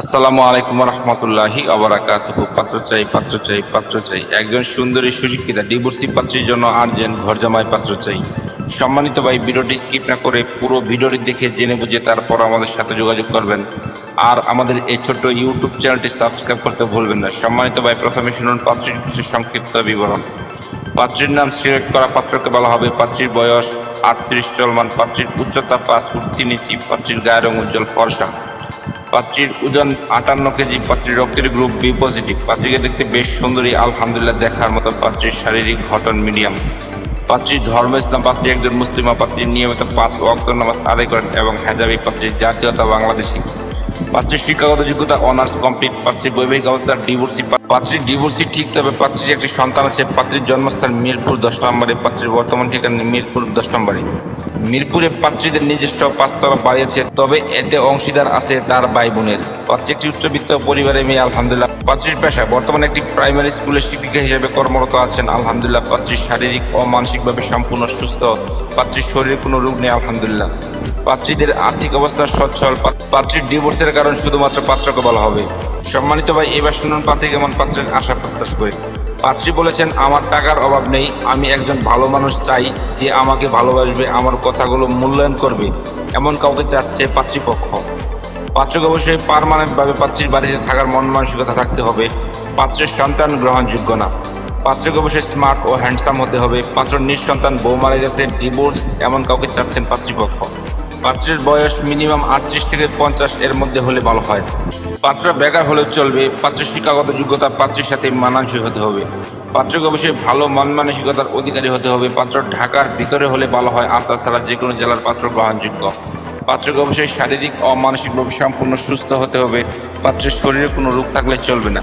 আসসালামু আলাইকুম রহমতুল্লাহি আবরাকাত পাত্র চাই পাত্র চাই পাত্র চাই। একজন সুন্দরী সুশিক্ষিতা, ডিভোর্সি পাত্রীর জন্য আর্জেন্ট ঘরজামাই পাত্র চাই। সম্মানিত ভাই, ভিডিওটি স্কিপ না করে পুরো ভিডিওটি দেখে জেনে বুঝে তারপর আমাদের সাথে যোগাযোগ করবেন। আর আমাদের এই ছোট্ট ইউটিউব চ্যানেলটি সাবস্ক্রাইব করতে ভুলবেন না। সম্মানিত ভাই, প্রথমে শুনুন পাত্রীর কিছু সংক্ষিপ্ত বিবরণ। পাত্রীর নাম সিলেক্ট করা পাত্রকে বলা হবে পাত্রীর বয়স আটত্রিশ চলমান, পাত্রীর উচ্চতা পাঁচ ফুট তিন ইঞ্চি, পাত্রীর গায়ের রং উজ্জ্বল ফর্সা। পাত্রীর ওজন আটান্ন কেজি, পাত্রীর রক্তের গ্রুপ বি পজিটিভ। পাত্রীকে দেখতে বেশ সুন্দরী, আলহামদুলিল্লাহ দেখার মতো পাত্রীর শারীরিক ঘটন মিডিয়াম। পাত্রীর ধর্ম ইসলাম, পাত্রী একজন মুসলিমা, পাত্রী নিয়মিত পাঁচ ওয়াক্ত নামাজ আদায় করেন এবং হেজাবি পাত্রীর জাতীয়তা বাংলাদেশী। পাত্রীর শিক্ষাগত যোগ্যতা অনার্স কমপ্লিট পাত্রীর বৈবাহিক অবস্থার ডিভোর্সি পাত্রীর ডিভোর্সি ঠিক তবে পাত্রীর একটি সন্তান আছে, পাত্রীর জন্মস্থান মিরপুর দশ নম্বরে, পাত্রীর বর্তমান ঠিকানা মিরপুর দশ নম্বরে। মিরপুরে পাত্রীদের নিজস্ব পাঁচতলা বাড়ি আছে, তবে এতে অংশীদার আছে তার ভাই বোনের পাত্রী একটি উচ্চবিত্ত পরিবারের মেয়ে, আলহামদুলিল্লাহ। পাত্রীর পেশা বর্তমানে একটি প্রাইমারি স্কুলের শিক্ষিকা হিসেবে কর্মরত আছেন, আলহামদুলিল্লাহ। পাত্রীর শারীরিক ও মানসিকভাবে সম্পূর্ণ সুস্থ, পাত্রীর শরীরে কোনো রোগ নেই, আলহামদুলিল্লাহ। পাত্রীদের আর্থিক অবস্থা সচ্ছল। পাত্রীর ডিভোর্সের কারণ শুধুমাত্র পাত্রকে বলা হবে। সম্মানিত ভাই, এবার শুনুন পাত্রী কেমন পাত্রের আশা প্রত্যাশ করে। পাত্রী বলেছেন, আমার টাকার অভাব নেই, আমি একজন ভালো মানুষ চাই যে আমাকে ভালোবাসবে, আমার কথাগুলো মূল্যায়ন করবে। এমন কাউকে চাচ্ছে পাত্রীপক্ষ। পাত্রকে অবশ্যই পারমানেন্টভাবে পাত্রীর বাড়িতে থাকার মন মানসিকতা থাকতে হবে। পাত্রের সন্তান গ্রহণযোগ্য না। পাত্রকে অবশ্যই স্মার্ট ও হ্যান্ডসাম হতে হবে। পাত্র নিঃসন্তান, বউ মারা গেছে ডিভোর্স এমন কাউকে চাচ্ছেন পাত্রীপক্ষ। পাত্রের বয়স মিনিমাম আটত্রিশ থেকে পঞ্চাশ, এর মধ্যে হলে ভালো হয়। পাত্র বেকার হলেও চলবে, পাত্রের শিক্ষাগত যোগ্যতা পাত্রের সাথে মানানসই হতে হবে। পাত্রকে অবশ্যই ভালো মন মানসিকতার অধিকারী হতে হবে, পাত্র ঢাকার ভিতরে হলে ভালো হয়, আর তাছাড়া যে কোনো জেলার পাত্র গ্রহণযোগ্য। পাত্রকে অবশ্যই শারীরিক ও মানসিকভাবে সম্পূর্ণ সুস্থ হতে হবে, পাত্রের শরীরে কোনো রোগ থাকলে চলবে না।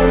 Thank